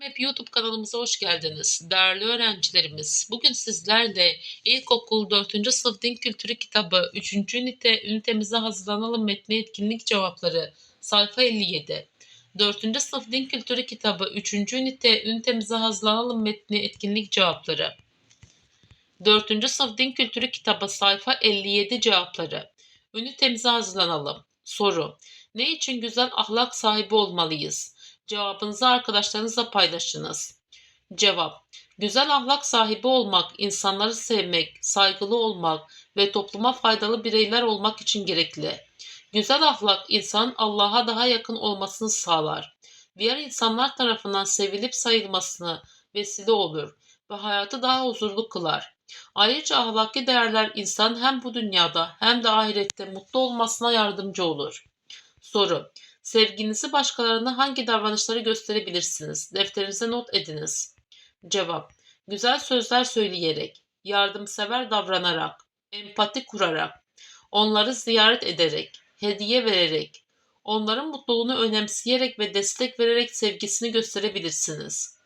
Map YouTube kanalımıza hoş geldiniz. Değerli öğrencilerimiz, bugün sizlerle İlkokul 4. Sınıf Din Kültürü kitabı 3. ünite ünitemize hazırlanalım metni etkinlik cevapları sayfa 57. 4. Sınıf Din Kültürü kitabı 3. ünite ünitemize hazırlanalım metni etkinlik cevapları. 4. Sınıf Din Kültürü kitabı sayfa 57 cevapları. Ünitemize hazırlanalım. Soru. Ne için güzel ahlak sahibi olmalıyız? Cevabınızı arkadaşlarınızla paylaşınız. Cevap. Güzel ahlak sahibi olmak, insanları sevmek, saygılı olmak ve topluma faydalı bireyler olmak için gerekli. Güzel ahlak insan Allah'a daha yakın olmasını sağlar. Diğer insanlar tarafından sevilip sayılmasını vesile olur ve hayatı daha huzurlu kılar. Ayrıca ahlaki değerler insan hem bu dünyada hem de ahirette mutlu olmasına yardımcı olur. Soru. Sevginizi başkalarına hangi davranışları gösterebilirsiniz? Defterinize not ediniz. Cevap. Güzel sözler söyleyerek, yardımsever davranarak, empati kurarak, onları ziyaret ederek, hediye vererek, onların mutluluğunu önemseyerek ve destek vererek sevgisini gösterebilirsiniz.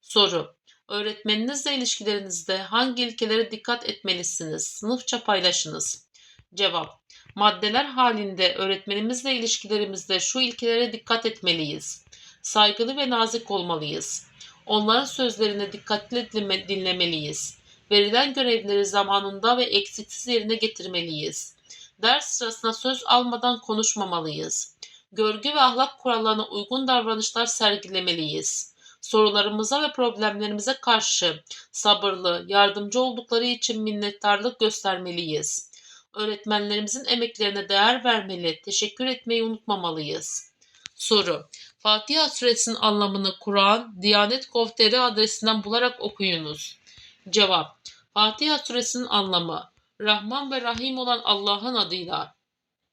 Soru. Öğretmeninizle ilişkilerinizde hangi ilkelere dikkat etmelisiniz? Sınıfça paylaşınız. Cevap. Maddeler halinde öğretmenimizle ilişkilerimizde şu ilkelere dikkat etmeliyiz. Saygılı ve nazik olmalıyız. Onların sözlerine dikkatli dinleme- dinlemeliyiz. Verilen görevleri zamanında ve eksiksiz yerine getirmeliyiz. Ders sırasında söz almadan konuşmamalıyız. Görgü ve ahlak kurallarına uygun davranışlar sergilemeliyiz. Sorularımıza ve problemlerimize karşı sabırlı, yardımcı oldukları için minnettarlık göstermeliyiz öğretmenlerimizin emeklerine değer vermeli, teşekkür etmeyi unutmamalıyız. Soru. Fatiha suresinin anlamını Kur'an, Diyanet.gov.tr adresinden bularak okuyunuz. Cevap. Fatiha suresinin anlamı Rahman ve Rahim olan Allah'ın adıyla.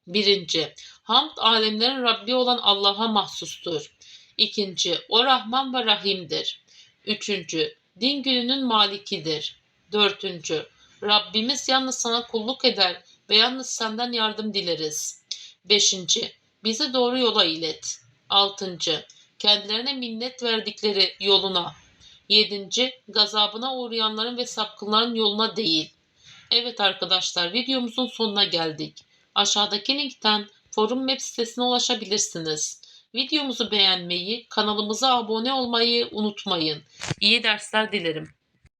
Birinci, Hamd alemlerin Rabbi olan Allah'a mahsustur. İkinci, O Rahman ve Rahim'dir. Üçüncü, Din gününün malikidir. Dördüncü, Rabbimiz yalnız sana kulluk eder ve yalnız senden yardım dileriz. 5. Bizi doğru yola ilet. 6. Kendilerine minnet verdikleri yoluna. 7. Gazabına uğrayanların ve sapkınların yoluna değil. Evet arkadaşlar videomuzun sonuna geldik. Aşağıdaki linkten forum web sitesine ulaşabilirsiniz. Videomuzu beğenmeyi, kanalımıza abone olmayı unutmayın. İyi dersler dilerim.